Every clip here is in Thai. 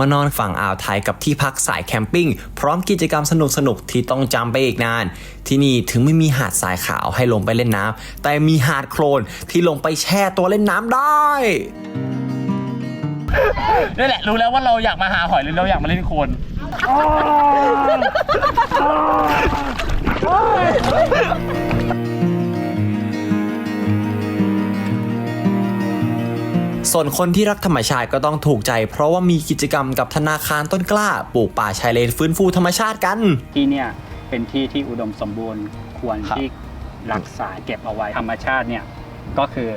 มานอนฝั่งอ่าวไทยกับที่พักสายแคมปิ้ง พร้อมกิจกรรมสนุกๆที่ต้องจำไปอีกนาน ที่นี่ถึงไม่มีหาดทรายขาวให้ลงไปเล่นน้ำแต่มีหาดโคลนที่ลงไปแช่ตัวเล่นน้ำได้นี่แหละรู้แล้วว่าเราอยากมาหาหอยหรือเราอยากมาเล่นโคลน ส่วนคนที่รักธรรมชาติก็ต้องถูกใจ เพราะว่ามีกิจกรรมกับธนาคารต้นกล้าปลูกป่าชายเลนฟื้นฟูธรรมชาติกัน ที่เนี่ยเป็นที่ที่อุดมสมบูรณ์ควรครับที่รักษาเก็บเอาไว้ธรรมชาติเนี่ยก็คือ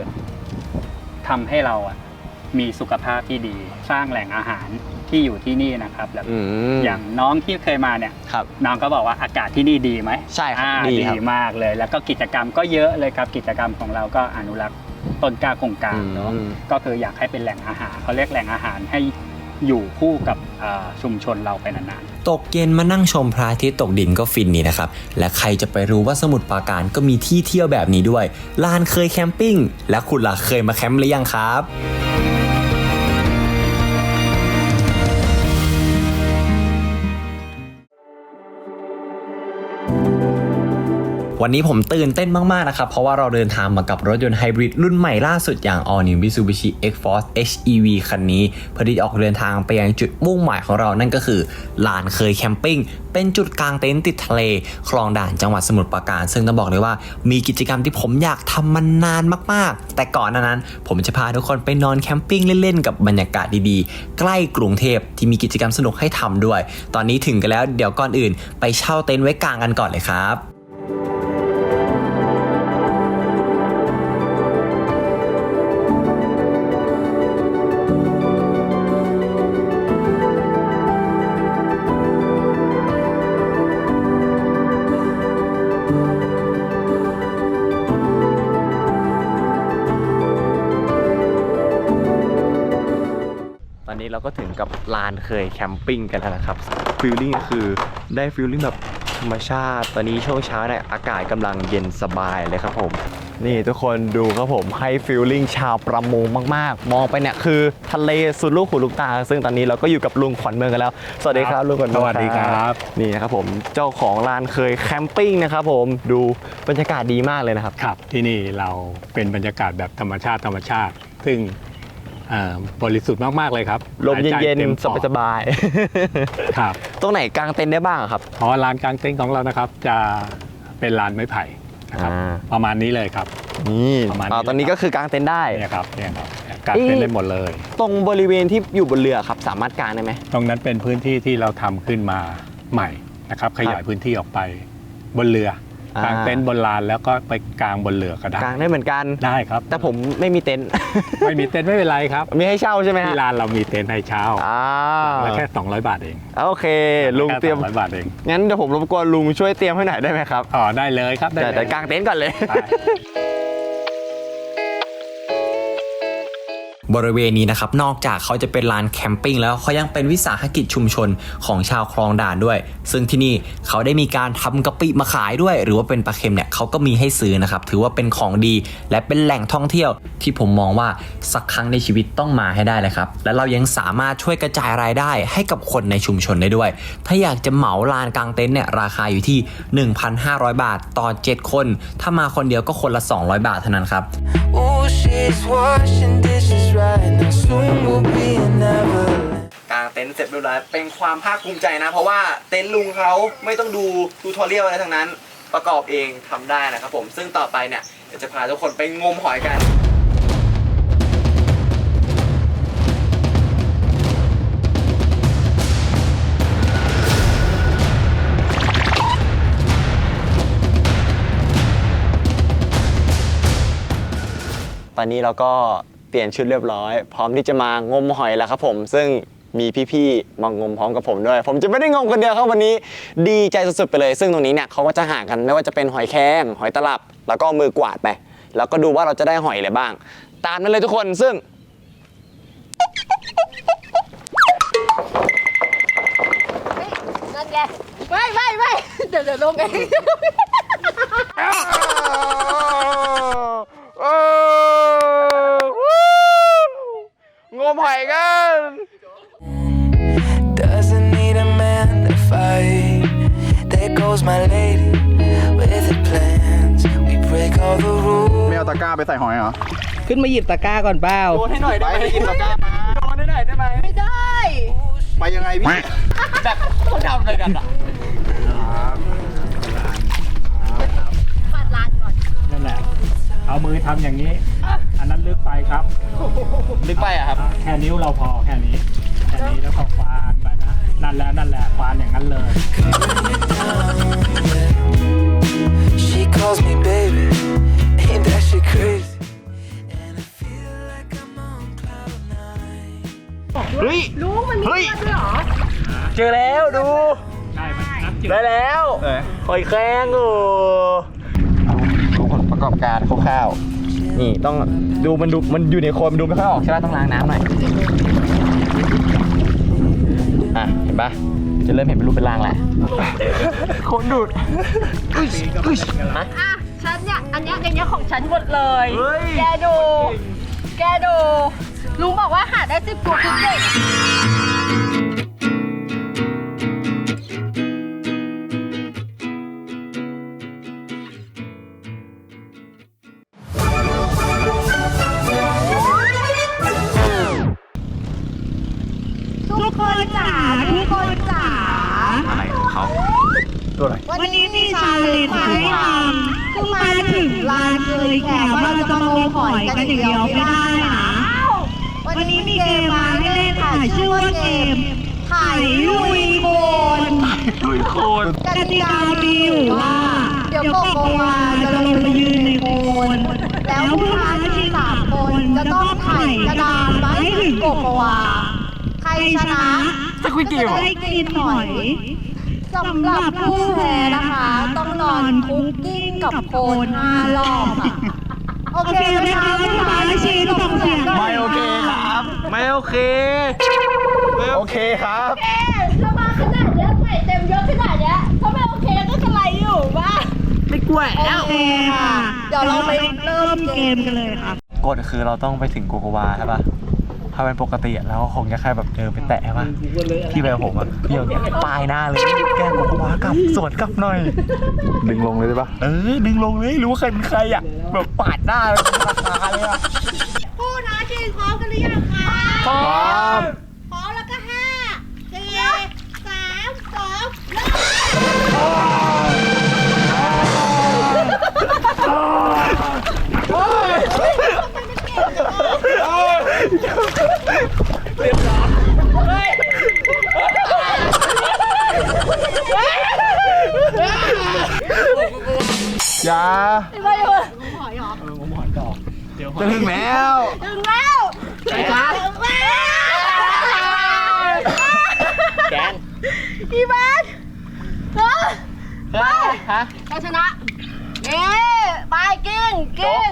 ทำให้เราอะมีสุขภาพที่ดี สร้างแหล่งอาหารที่อยู่ที่นี่นะครับแล้วอย่างน้องที่เคยมาเนี่ย ครับ น้องก็บอกว่าอากาศที่นี่ดีไหมใช่ครับอ่าดีดีครับ มากเลย แล้วก็กิจกรรมก็เยอะเลยครับ กิจกรรมของเราก็อนุรักษ์ ต้นกล้าโครงการเนาะอืมก็คืออยากให้เป็นแหล่งอาหารเขาเรียกแหล่งอาหารให้อยู่คู่กับอ่าชุมชนเราไปนานๆ ตกเย็นมานั่งชมพระอาทิตย์ตกดินก็ฟินนี่นะครับ และใครจะไปรู้ว่าสมุทรปราการก็มีที่เที่ยวแบบนี้ด้วย ลานเคยแคมปิ้ง และคุณล่ะเคยมาแคมป์หรือยังครับ วันนี้ผมตื่นเต้นมาก ๆ นะครับ เพราะว่าเราเดินทางมากับรถยนต์ไฮบริดรุ่นใหม่ล่าสุดอย่าง All New Mitsubishi X-Force HEV คันนี้ เพื่อที่จะออกเดินทางไปยังจุดมุ่งหมายของเรานั่นก็คือลานเคยแคมปิ้งเป็นจุดกลางเต็นท์ติดทะเล คลองด่านจังหวัดสมุทรปราการ ซึ่งต้องบอกเลยว่ามีกิจกรรมที่ผมอยากทำมานานมาก ๆ แต่ก่อนนั้น ผมจะพาทุกคนไปนอนแคมปิ้งเล่น ๆ กับบรรยากาศดี ๆ ใกล้กรุงเทพที่มีกิจกรรมสนุกให้ทำด้วย ตอนนี้ถึงกันแล้วเดี๋ยวก่อนอื่น ไปเช่าเต็นท์ไว้กลางกันก่อนเลยครับ เราก็ถึงกับลานเคยแคมปิ้งกันแล้วนะครับฟิลลิ่งคือได้ฟิลลิ่งแบบธรรมชาติ ตอนนี้ช่วงเช้าเนี่ยอากาศกำลังเย็นสบายเลยครับผม นี่ทุกคนดูครับผมให้ฟิลลิ่งชาวประมงมากๆ มองไปเนี่ยคือทะเลสุดลูกหูลูกตา ซึ่งตอนนี้เราก็อยู่กับลุงขวัญเมืองกันแล้ว สวัสดีครับลุงขวัญเมืองสวัสดีครับนี่นะครับผมเจ้าของลานเคยแคมปิ้งนะครับผมดูบรรยากาศดีมากเลยนะครับครับที่นี่เราเป็นบรรยากาศแบบธรรมชาติธรรมชาติ ซึ่งเอ่อบริสุทธิ์มากๆเลยครับลมหาใจเย็นต็มๆ ปอดสบายครับ ๆ ตรงไหนกลางเต็นท์ได้บ้างอะครับเพราะว่าลานกลางเต็นท์ของเรานะครับ จะเป็นลานไม้ไผ่นะครับอ่าประมาณนี้เลยครับ นี่ประมาณนี้ อ่าตอนนี้ก็คือกางเต็นท์ได้ เนี่ยครับเนี่ยครับกางเต็นท์ได้หมดเลย ตรงบริเวณที่อยู่บนเรือครับ สามารถกางได้ไหม ตรงนั้นเป็นพื้นที่ที่เราทำขึ้นมาใหม่นะครับ ขยายพื้นที่ออกไปบนเรืออ กางเต็นท์บนลานแล้วก็ไปกางบนเรือก็ได้กางได้เหมือนกันได้ครับ แต่ผมไม่มีเต็นท์ไม่มีเต็นท์ไม่เป็นไรครับ มีให้เช่าใช่ไหมฮะที่ลานเรามีเต็นท์ให้เช่าอ่าแล้วแค่ 200 บาทเองโอเค ลุงเตรียมแค่200บาทเองงั้นเดี๋ยวผมรบกวนลุงช่วยเตรียมให้หน่อยได้ไหมครับอ๋อได้เลยครับได้แต่เลยแต่กางเต็นท์ก่อนเลย บริเวณนี้นะครับนอกจากเขาจะเป็นลานแคมปิ้งแล้วเขายังเป็นวิสาหกิจชุมชนของชาวคลองด่านด้วย ซึ่งที่นี่เขาได้มีการทำกะปิมาขายด้วย หรือว่าเป็นปลาเค็มเนี่ยเขาก็มีให้ซื้อนะครับถือว่าเป็นของดีและเป็นแหล่งท่องเที่ยวที่ผมมองว่าสักครั้งในชีวิตต้องมาให้ได้เลยครับและเรายังสามารถช่วยกระจายรายได้ให้กับคนในชุมชนได้ด้วย ถ้าอยากจะเหมาลานกลางเต็นท์เนี่ยราคาอยู่ที่ 1,500 บาทต่อ 7 คน ถ้ามาคนเดียวก็คนละ 200 บาทเท่านั้นครับ Oh, she's washing dishes right now. Soon we'll be in Neverland. กางเต็นท์เสร็จเรียบร้อยเป็นความภาคภูมิใจนะ เพราะว่าเต็นท์ลุงเขาไม่ต้องดูทูทอเรียลอะไรทั้งนั้น ประกอบเองทำได้นะครับผมซึ่งต่อไปเนี่ยเดี๋ยวจะพาทุกคนไปงมหอยกัน ตอนนี้เราก็ เปลี่ยนชุดเรียบร้อย พร้อมที่จะมางมหอยแล้วครับผม ซึ่งมีพี่ๆมางมพร้อมกับผมด้วย ผมจะไม่ได้งมคนเดียวครับวันนี้ ดีใจสุดๆไปเลย ซึ่งตรงนี้เนี่ยเขาก็จะหากันไม่ว่าจะเป็นหอยแครงหอยตลับ แล้วก็มือกวาดไป แล้วก็ดูว่าเราจะได้หอยอะไรบ้าง ตามนั้นเลยทุกคนซึ่ง นั่นไงไม่ไม่ไม่เดี๋ยวเดี๋ยวลงเองโอ้ มหอย กัน Doesn't need a man to fight. There goes my lady with her plans. We break all the rules. ไม่เอาตะกร้าไปใส่หอยเหรอ ขึ้นมาหยิบตะกร้าก่อนเปล่า โดนให้หน่อยได้ไหมหยิบตะกร้ามาโดนให้หน่อยได้ไหมไม่ได้ ไปยังไงพี่ต้องทำอะไรกันอะปัดลานก่อนนั่นแหละ เอามือทำอย่างนี้ อันนั้นลึกไปครับ ลึกไปอะครับ แค่นิ้วเราพอแค่นี้ แค่นี้แล้วก็ควานไปนะ นั่นแหละนั่นแหละควานอย่างนั้นเลย She calls me baby. Ain't that shit crazy? And I feel like I'm on cloud nine. เฮ้ย ลุงมันมีเฮ้ยเพื่อนด้วยเหรอเจอแล้วดูใช่มันน้ำจืดได้แล้วหอยแครงโอ้ดูผลประกอบการคร่าว นี่ต้องดูมันดูมันอยู่ในโคลนมันดูไม่ค่อยออกใช่ไหมต้องล้างน้ำหน่อยอะเห็นปะจะเริ่มเห็นเป็นรูปเป็นร่างแล้วโคตรดูดอะฉันเนี่ยอันเนี้ยในเนี้ยของฉันหมดเลยเฮ้ยแกดู แกดูลุงบอกว่าหาได้สิบตัวคือเก่งทุก นจ๋าทุกคนจ๋าอะไรของเขาวันนี้มีชาเลนจ์ให้ทำคือมาถึงลานเลยแขกว่าเราจะมางมหอยกันอย่างเดียวไม่ได้นะวันนี้มีเกมมาให้เล่นค่ะชื่อว่าเกมไถ่ลุยโคนลุยโคลนกติกามีอยู่ว่าเดี๋ยวโกโกวาจะลงไปยืนในโคนแล้วผู้ท้าชิงสามคนจะต้องไถ่กระดานมาให้ถึงโกโกวาใคร ชนะจะคุยเกมเหรอได้กินหอยสำหรับผู้แพ้นะคะ ต้องนอนคุกกิ้งกับโคนห้ารอบค่ะโอเคไหมคะผู้ท้าชิงส่งเสียงหน่ยไม่โอเคครับ ไม่โอเคๆโอเคครับ เอ๊ะถ้ามาขนาดเนี้ยใส่เต็มยศขนาดเนี้ยถ้าไม่โอเคก็จะไรอยู่บ้าไม่กล้วยโอเคค่ะ เดี๋ยวเราไปเริ่มเกมกันเลยค่ะ กฎคือเราต้องไปถึงโกโกวาใช่ปะ ถ้าเป็นปกติอะเราคงจะแค่แบบเดินไปแตะใช่ปะพี่แบบผมอะพี่เอาเนี่ยปลายหน้าเลยแกล้งโกโกวากลับสวนกลับหน่อย ดึงลงเลยได้ปะเออดึงลงเลยรู้ว่าใครเป็นใครอะแบบปาดหน้าเลยราคาเลยอะผู้ท้าชิงพร้อมกันหรือยังคะพร้อม จะถึงแล้วถึงแล้วถึงแล้วถึงแล้วแกนอีแมนเฮ้ยเฮ้ยฮะเราชนะเย้ไปกิ้งกิ้ง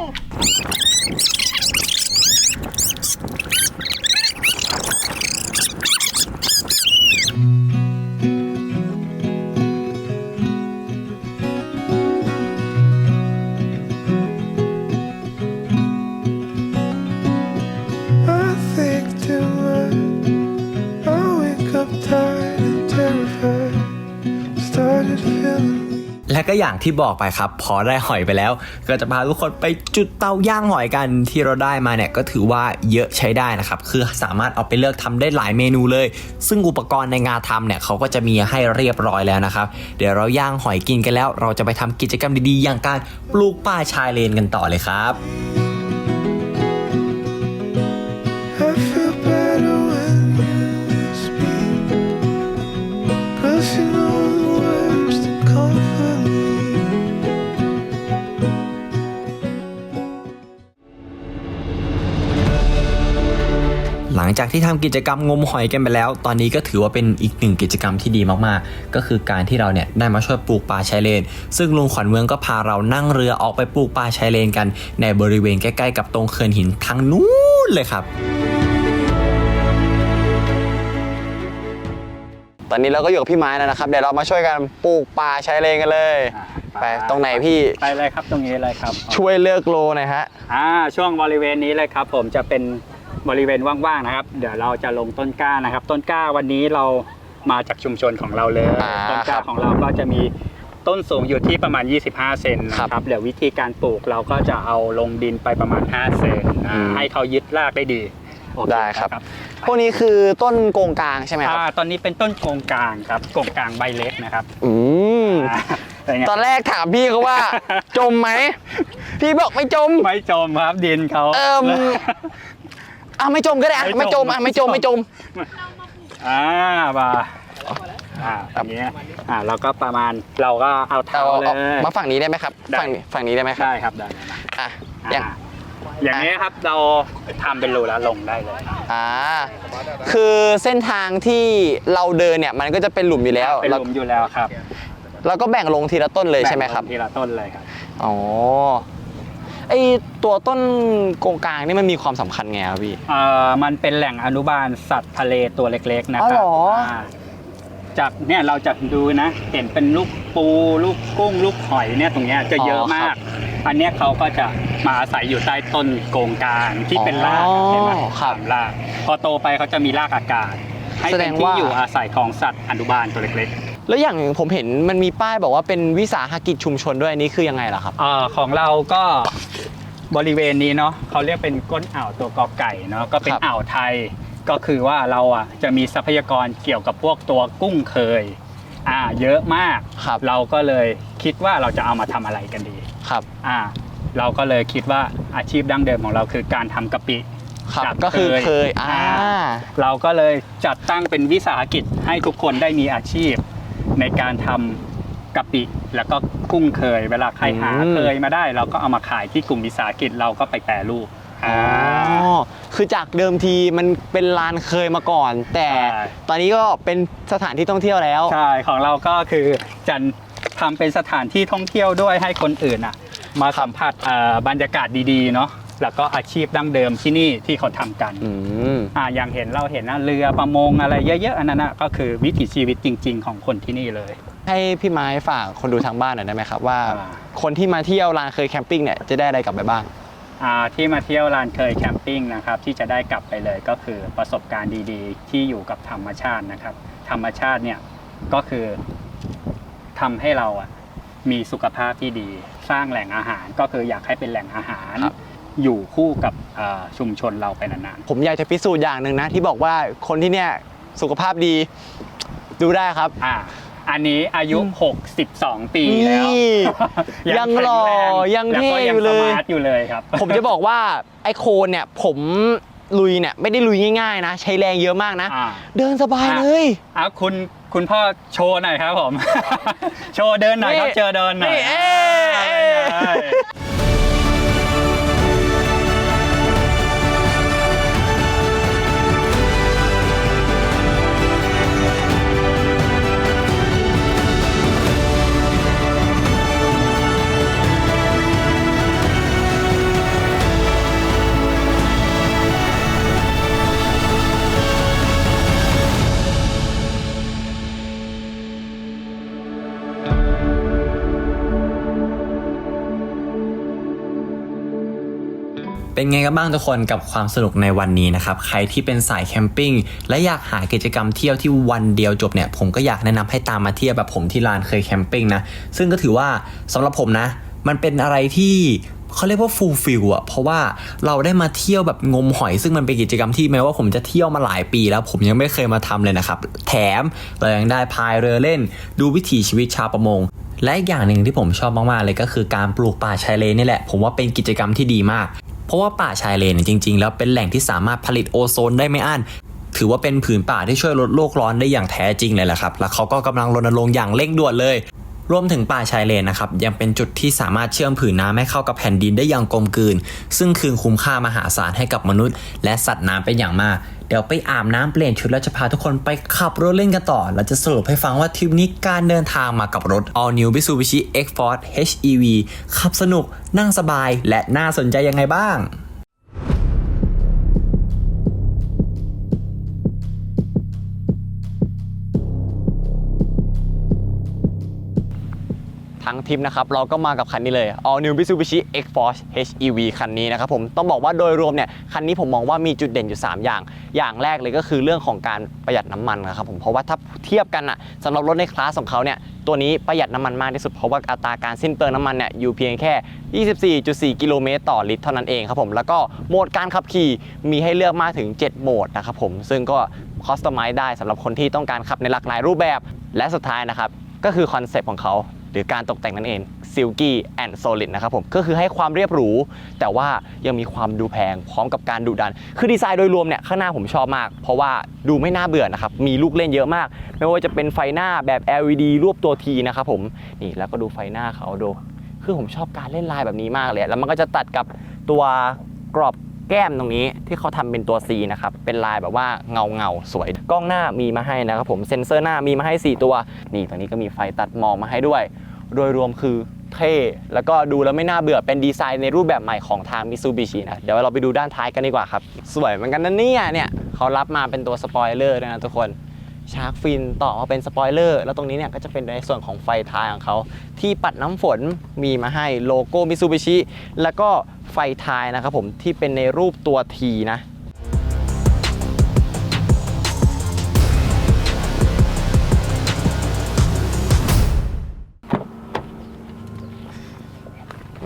อย่างที่บอกไปครับ พอได้หอยไปแล้ว ก็จะพาทุกคนไปจุดเตาย่างหอยกันที่เราได้มาเนี่ยก็ถือว่าเยอะใช้ได้นะครับ คือสามารถเอาไปเลือกทำได้หลายเมนูเลย ซึ่งอุปกรณ์ในงานทำเนี่ยเขาก็จะมีให้เรียบร้อยแล้วนะครับ เดี๋ยวเราย่างหอยกินกันแล้ว เราจะไปทำกิจกรรมดีๆ อย่างการปลูกป่าชายเลนกันต่อเลยครับ ที่ทำกิจกรรมงมหอยกันไปแล้ว ตอนนี้ก็ถือว่าเป็นอีกหนึ่งกิจกรรมที่ดีมากๆ ก็คือการที่เราเนี่ยได้มาช่วยปลูกป่าชายเลน ซึ่งลุงขวัญเมืองก็พาเรานั่งเรือออกไปปลูกป่าชายเลนกัน ในบริเวณใกล้ๆกับตรงเขื่อนหินทางนู้นเลยครับ ตอนนี้เราก็อยู่กับพี่ไม้แล้วนะครับ เดี๋ยวเรามาช่วยกันปลูกป่าชายเลนกันเลย ไปตรงไหนพี่ไปเลยครับตรงนี้เลยครับช่วยเลือกโลหน่อยฮะอ่าช่วงบริเวณนี้เลยครับ ผมจะเป็น บริเวณว่างๆนะครับ เดี๋ยวเราจะลงต้นกล้านะครับ ต้นกล้าวันนี้เรามาจากชุมชนของเราเลย อ่าต้นกล้าครับของเราก็จะมีต้นสูงอยู่ที่ประมาณ 25 เซนนะครับ เดี๋ยววิธีการปลูกเราก็จะเอาลงดินไปประมาณ 5 เซนอ่าอืมให้เขายึดรากได้ดีโอเได้ครับ พวกนี้คือต้นโกงกลางใช่ไหมครับอ่าตอนนี้เป็นต้นโกงกลางครับโกงกลางใบเล็กนะครับอืมอ่าเป็นไง ตอนแรกถามพี่เขาว่า จมไหมพี่บอกไม่จม ไม่จมครับดินเขาเอิ่ม อะไม่จมก็ได้อะไม่ไม่จจมมอะไม่จมไม่ไม่จจมมอ่ามาอ่าอย่างเงี้ยอ่าเราก็ประมาณเราก็เอาเท้าเอาเลเอาย มาฝั่งนี้ได้ไหมครับ ได้ ฝั่งนี้ฝั่งนี้ได้ไหมครับได้ครับได้ได้ได้อะอย่างอ่าอย่างนี้ยครับเราทำเป็นรูแล้วลงได้เลย อ่าคือเส้นทางที่เราเดินเนี่ยมันก็จะเป็นหลุมอยู่แล้วเป็นหลุมอยู่แล้วครับเราก็แบ่งลงทีละต้นเลยใช่ไหมครับแงลงทีละต้นเลยครับ อ๋อ ไอตัวต้นโกงกลางนี่มันมีความสำคัญไงครับพี่ เอ่อมันเป็นแหล่งอนุบาลสัตว์ทะเลตัวเล็กๆนะคอ๋อรัเหรอาจากเนี่ยเราจะดูนะ เห็นเป็นลูกปูลูกกุ้งลูกหอยเนี่ยตรงเนี้ยจะเยอะมากอันเนี้ยเขาก็จะมาอาศัยอยู่ใต้ต้นโกงกลางที่เป็นรากอ๋อเห็นไหมครับสามรากพอโตไปเขาจะมีรากอากาศ ให้แสดเป็นงที่ว่าอยู่อาศัยของสัตว์อนุบาลตัวเล็ก แล้วอย่างผมเห็นมันมีป้ายบอกว่าเป็นวิสาหกิจชุมชนด้วยอันนี้คือยังไงล่ะครับๆอ่าของเราก็บริเวณนี้เนาะเขาเรียกเป็นก้นอ่าวตัวกอไก่เนาะก็เป็นครับ อ่าวไทย ก็คือว่าเราอะจะมีทรัพยากรเกี่ยวกับพวกตัวกุ้งเคยอ่าเยอะมาก ครับเราก็เลยคิดว่าเราจะเอามาทำอะไรกันดีครับอ่าเราก็เลยคิดว่าอาชีพดั้งเดิมของเราคือการทำกะปิ ครับจากก็คือเคยอ่า เราก็เลยจัดตั้งเป็นวิสาหกิจให้ทุกคนได้มีอาชีพ ในการทำกะปิแล้วก็กุ้งเคย เวลาใครหาอืม เคยมาได้ เราก็เอามาขายที่กลุ่มวิสาหกิจเราก็ไปแปรรูปอ๋อคือจากเดิมทีมันเป็นลานเคยมาก่อน แต่ใช่ ตอนนี้ก็เป็นสถานที่ท่องเที่ยวแล้ว ใช่ของเราก็คือจะทำเป็นสถานที่ท่องเที่ยวด้วยให้คนอื่นอะ มาสัมผัสเอ่อบรรยากาศดีๆเนาะ แล้วก็อาชีพดั้งเดิมที่นี่ที่เขาทำกันอืม อ่าอย่างเห็นเราเห็นนะเรือประมงอะไรเยอะๆอันนั้นนะก็คือวิถีชีวิตจริง ๆ ของคนที่นี่เลย ให้พี่ไม้ฝากคนดูทางบ้านหน่อยได้ไหมครับ ว่าอ่า คนที่มาเที่ยวลานเคยแคมปิ้งเนี่ยจะได้อะไรกลับไปบ้าง อ่าที่มาเที่ยวลานเคยแคมปิ้งนะครับที่จะได้กลับไปเลยก็คือประสบการณ์ดีๆ ที่อยู่กับธรรมชาตินะครับ ธรรมชาติเนี่ยก็คือทำให้เราอะมีสุขภาพที่ดี สร้างแหล่งอาหารก็คืออยากให้เป็นแหล่งอาหาร ครับ อยู่คู่กับอ่าชุมชนเราไปนานผมอยากจะพิสูจน์อย่างหนึ่งนะ ที่บอกว่าคนที่เนี่ยสุขภาพดีดูได้ครับๆอ่า อันนี้อายุ 62 ปีแล้วนี่ยังหล่อแข็แรยังเท่แล้วก็อยู่เลยสมาร์ทอยู่เลยครับ ผมจะบอกว่าไอ้โคนเนี่ยผมลุยเนี่ยไม่ได้ลุยง่ายๆนะ ใช้แรงเยอะมากนะอ่าเดินสบายเลยอะคุณคุณพ่อโชว์หน่อยครับผม โชว์เดินหน่อยครับนี่เจอเดินหน่อยนี่เอ้ยเอ้ยเอ้ย เป็นไงกันบ้างทุกคนกับความสนุกในวันนี้นะครับ ใครที่เป็นสายแคมปิ้งและอยากหากิจกรรมเที่ยวที่วันเดียวจบเนี่ยผมก็อยากแนะนำให้ตามมาเที่ยวแบบผมที่ลานเคยแคมปิ้งนะซึ่งก็ถือว่าสำหรับผมนะ มันเป็นอะไรที่เขาเรียกว่าฟูลฟิลอะเพราะว่าเราได้มาเที่ยวแบบงมหอย ซึ่งมันเป็นกิจกรรมที่แม้ว่าผมจะเที่ยวมาหลายปีแล้วผมยังไม่เคยมาทำเลยนะครับ แถมเรายังได้พายเรือเล่น ดูวิถีชีวิตชาวประมง และอีกอย่างหนึ่งที่ผมชอบมากๆเลยก็คือการปลูกป่าชายเลนนี่แหละ ผมว่าเป็นกิจกรรมที่ดีมาก เพราะว่าป่าชายเลนจริง ๆ แล้วเป็นแหล่งที่สามารถผลิตโอโซนได้ไม่อั้นถือว่าเป็นผืนป่าที่ช่วยลดโลกร้อนได้อย่างแท้จริงเลยแหละครับ แล้วเขาก็กำลังรณรงค์อย่างเร่งด่วนเลย รวมถึงป่าชายเลนนะครับยังเป็นจุดที่สามารถเชื่อมผืนน้ำให้เข้ากับแผ่นดินได้อย่างกลมกลืน ซึ่งคืนคุ้มค่ามหาศาลให้กับมนุษย์ และสัตว์น้ำเป็นอย่างมาก เดี๋ยวไปอาบน้ำเปลี่ยนชุดแล้วจะพาทุกคนไปขับรถเล่นกันต่อ เราจะสรุปให้ฟังว่าทริปนี้การเดินทางมากับรถ All New Mitsubishi X-Force HEV ขับสนุกนั่งสบายและน่าสนใจยังไงบ้าง ทั้งทริปนะครับเราก็มากับคันนี้เลย All New Mitsubishi X-Force HEV คันนี้นะครับผมต้องบอกว่าโดยรวมเนี่ยคันนี้ผมมองว่ามีจุดเด่นอยู่ 3 อย่าง อย่างแรกเลยก็คือเรื่องของการประหยัดน้ำมันนะครับผมเพราะว่าถ้าเทียบกันอะสำหรับรถในคลาสของเขาเนี่ยตัวนี้ประหยัดน้ำมันมากที่สุดเพราะว่าอัตราการสิ้นเปลืองน้ำมันเนี่ยอยู่เพียงแค่ 24.4 กิโลเมตรต่อลิตรเท่านั้นเองครับผมแล้วก็โหมดการขับขี่มีให้เลือกมากถึง 7 โหมดนะครับผมซึ่งก็คอสตอมไมซ์ได้สำหรับคนที่ต้องการขับในหลากหลายรูปแบบ และสุดท้ายนะครับก็คือคอนเซปต์ของเขา หรือการตกแต่งนั่นเอง Silky and Solid นะครับผม ก็คือให้ความเรียบหรู แต่ว่ายังมีความดูแพงพร้อมกับการดุดัน คือดีไซน์โดยรวมเนี่ย ข้างหน้าผมชอบมาก เพราะว่าดูไม่น่าเบื่อนะครับ มีลูกเล่นเยอะมาก ไม่ว่าจะเป็นไฟหน้าแบบ LED รวบตัว T นะครับผม นี่แล้วก็ดูไฟหน้าเขาดู คือผมชอบการเล่นลายแบบนี้มากเลย แล้วมันก็จะตัดกับตัวกรอบ แก้มตรงนี้ที่เขาทำเป็นตัว C นะครับ เป็นลายแบบว่าเงาเงาสวย กล้องหน้ามีมาให้นะครับผมเซ็นเซอร์หน้ามีมาให้ 4 ตัว นี่ตรงนี้ก็มีไฟตัดมองมาให้ด้วย โดยรวมคือเท่แล้วก็ดูแล้วไม่น่าเบื่อเป็นดีไซน์ในรูปแบบใหม่ของทางมิซูบิชินะ เดี๋ยวเราไปดูด้านท้ายกันดีกว่าครับ สวยเหมือนกันนะเนี่ยเนี่ยเขารับมาเป็นตัวสปอยเลอร์นะทุกคน ชาร์กฟินต่อมาเป็นสปอยเลอร์แล้วตรงนี้เนี่ยก็จะเป็นในส่วนของไฟท้ายของเขา ที่ปัดน้ำฝนมีมาให้โลโก้มิซูบิชิแล้วก็ไฟท้ายนะครับผมที่เป็นในรูปตัว T นะ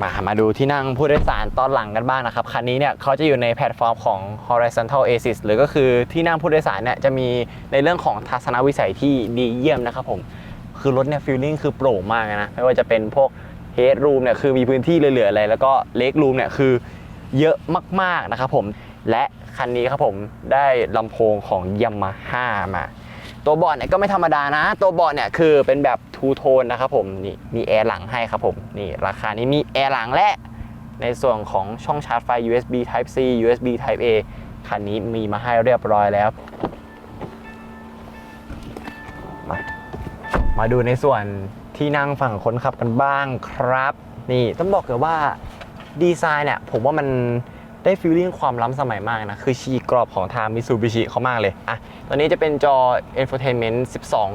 มามาดูที่นั่งผู้โดยสารตอนหลังกันบ้างนะครับ คันนี้เนี่ยเขาจะอยู่ในแพลตฟอร์มของ horizontal ASIS หรือก็คือที่นั่งผู้โดยสารเนี่ยจะมีในเรื่องของทัศนวิสัยที่ดีเยี่ยมนะครับผม คือรถเนี่ยฟีลลิ่งคือโปร่งมากนะ ไม่ว่าจะเป็นพวก head room เนี่ยคือมีพื้นที่เหลือๆอะไรแล้วก็ leg room เนี่ยคือเยอะมากๆนะครับผมและคันนี้ครับผมได้ลำโพงของ Yamaha มา ตัวเบาะเนี่ยก็ไม่ธรรมดานะ ตัวเบาะเนี่ยคือเป็นแบบทูโทนนะครับผมนี่มีแอร์หลังให้ครับผมนี่ราคานี้มีแอร์หลังและ ในส่วนของช่องชาร์จไฟ USB Type C USB Type A คันนี้มีมาให้เรียบร้อยแล้วมามาดูในส่วนที่นั่งฝั่งคนขับกันบ้างครับ นี่ต้องบอกเลยว่าดีไซน์เนี่ยผมว่ามัน ได้ฟีลลิ่งความล้ำสมัยมากนะ คือชีกรอบของทาง Mitsubishi เขามากเลย อะตัวนี้จะเป็นจอ Infotainment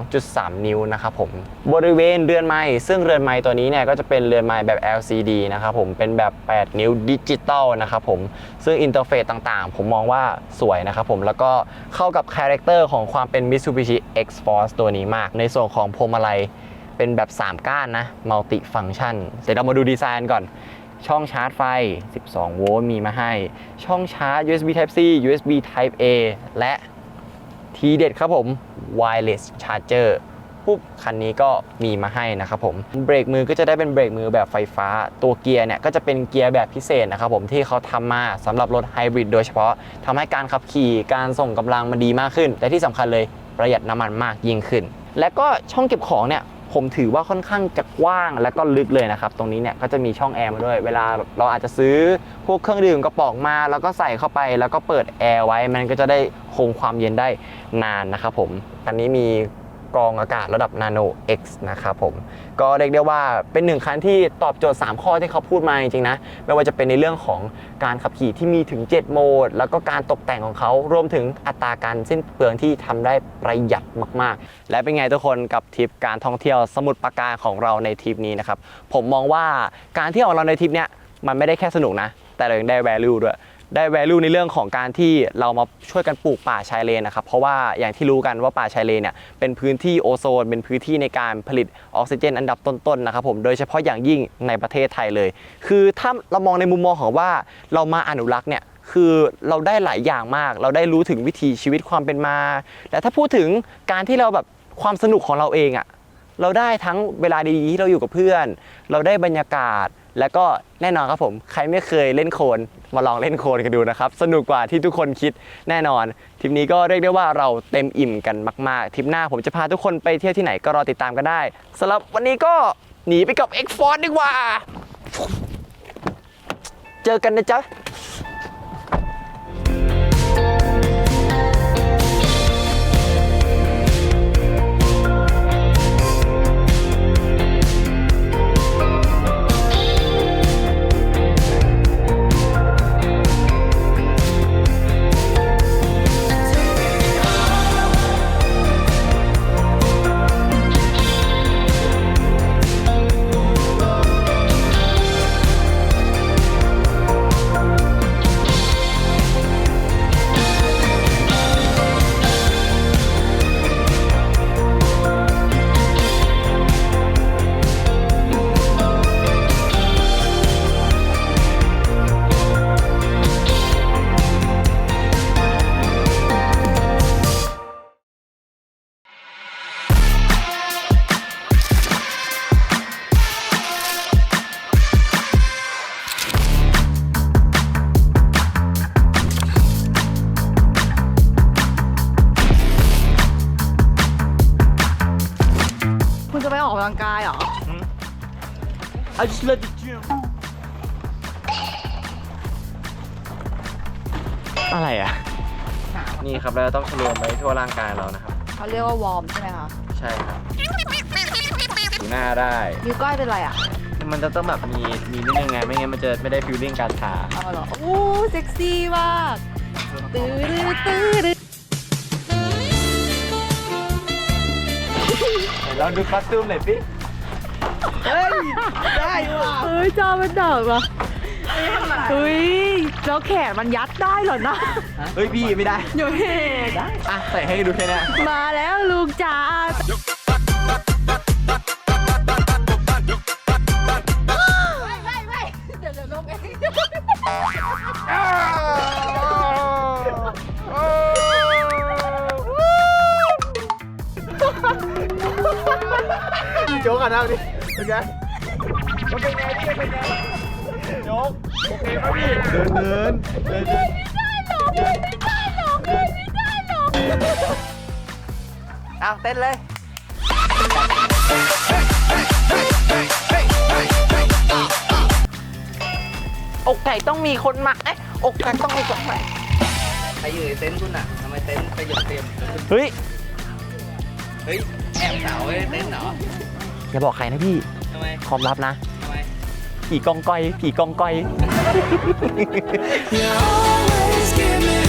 12.3 นิ้วนะครับผม บริเวณเรือนไม้ซึ่งเรือนไม้ตัวนี้เนี่ยก็จะเป็นเรือนไม้แบบ LCD นะครับผม เป็นแบบ 8 นิ้วดิจิตอลนะครับผม ซึ่งอินเทอร์เฟซต่างๆ ผมมองว่าสวยนะครับผม แล้วก็เข้ากับคาแรคเตอร์ของความเป็น Mitsubishi X-Force ตัวนี้มาก ในส่วนของพวงมาลัยเป็นแบบ 3 ก้านนะมัลติฟัง c t ชันเดี๋ยวเรามาดูดีไซน์ก่อน ช่องชาร์จไฟ 12 โวลต์มีมาให้ ช่องชาร์จ USB Type C USB Type A และทีเด็ดครับผม Wireless Charger ปุ๊บคันนี้ก็มีมาให้นะครับผมเบรกมือก็จะได้เป็นเบรกมือแบบไฟฟ้า ตัวเกียร์เนี่ยก็จะเป็นเกียร์แบบพิเศษนะครับผมที่เขาทำมาสำหรับรถไฮบริดโดยเฉพาะทำให้การขับขี่การส่งกำลังมันดีมากขึ้น แต่ที่สำคัญเลยประหยัดน้ำมันมากยิ่งขึ้น และก็ช่องเก็บของเนี่ย ผมถือว่าค่อนข้างจะกว้างและก็ลึกเลยนะครับ ตรงนี้เนี่ยก็จะมีช่องแอร์มาด้วย เวลาเราอาจจะซื้อพวกเครื่องดื่มกระป๋องมา แล้วก็ใส่เข้าไปแล้วก็เปิดแอร์ไว้ มันก็จะได้คงความเย็นได้นานนะครับผมอันนี้มี กรองอากาศระดับ Nano X นะครับผม ก็เรียกได้ว่าเป็นหนึ่งคันที่ตอบโจทย์ 3 ข้อที่เขาพูดมาจริงๆนะ ไม่ว่าจะเป็นในเรื่องของการขับขี่ที่มีถึง 7 โหมด แล้วก็การตกแต่งของเขา รวมถึงอัตราการสิ้นเปลืองที่ทำได้ประหยัดมากๆ และเป็นไงทุกคนกับทริปการท่องเที่ยวสมุทรปราการของเราในทริปนี้นะครับ ผมมองว่าการที่ของเราในทริปเนี้ยมันไม่ได้แค่สนุกนะ แต่เรายังได้ value ด้วย ได้ value ในเรื่องของการที่เรามาช่วยกันปลูกป่าชายเลนนะครับ เพราะว่าอย่างที่รู้กันว่าป่าชายเลนเนี่ยเป็นพื้นที่โอโซน เป็นพื้นที่ในการผลิตออกซิเจนอันดับต้นๆนะครับผมโดยเฉพาะอย่างยิ่งในประเทศไทยเลย คือถ้าเรามองในมุมมองของว่าเรามาอนุรักษ์เนี่ยคือเราได้หลายอย่างมาก เราได้รู้ถึงวิถีชีวิตความเป็นมาแต่ถ้าพูดถึงการที่เราแบบความสนุกของเราเองอะเราได้ทั้งเวลาดีๆที่เราอยู่กับเพื่อน เราได้บรรยากาศ แล้วก็แน่นอนครับผม ใครไม่เคยเล่นโคลนมาลองเล่นโคลนกันดูนะครับ สนุกกว่าที่ทุกคนคิดแน่นอนทริปนี้ก็เรียกได้ว่าเราเต็มอิ่มกันมาก ๆทริปหน้าผมจะพาทุกคนไปเที่ยวที่ไหนก็รอติดตามกันได้สำหรับวันนี้ก็หนีไปกับ X Force ดีกว่า เจอกันนะจ๊ะ I just love the gym อะไรอะ นี่ครับเราต้องชโลมไปทั่วร่างกายเรานะครับ เขาเรียกว่าวอร์มใช่ไหมคะใช่ครับถูหน้าได้ นิ้วก้อยเป็นไรอะมันจะต้องแบบมีมีนิดนึงไงไม่งั้นมันจะไม่ได้ฟิลลิ่งการทาเอาเหรอโอ้เซ็กซี่มากตื้อตื้อตื้อตื้อลองดูคอสตูมหน่อยสิ เฮ้ยจอมันดับอะเฮ้ยแล้วแขนมันยัดได้เหรอนะเฮ้ยพี่ไม่ได้อยู่เห็นอะใส่ให้ดูแค่เนี้ยมาแล้วลูกจ๋าไม่ไม่ไม่เดี๋ยวเดี๋ยวลงเองโจ๊กกันนะดิ เป็นไงมันเป็นไงพี่เป็นไงโจ๊กโอเคป่ะพี่เดินเดินเดินเดินเอาเต้นเลย อกไก่ต้องมีคนหมักเอ๊ะอกไก่ต้องมีคนหมักใครอยู่ในเต็นท์คุณอะทำไมเต็นท์ไปหยดเต็มเฮ้ย เฮ้ย แอบสาวไว้ในเต็นท์เหรอ อย่าบอกใครนะพี่ทำไมความลับนะทำไมผีกองก้อยผีกองก้อย You always give me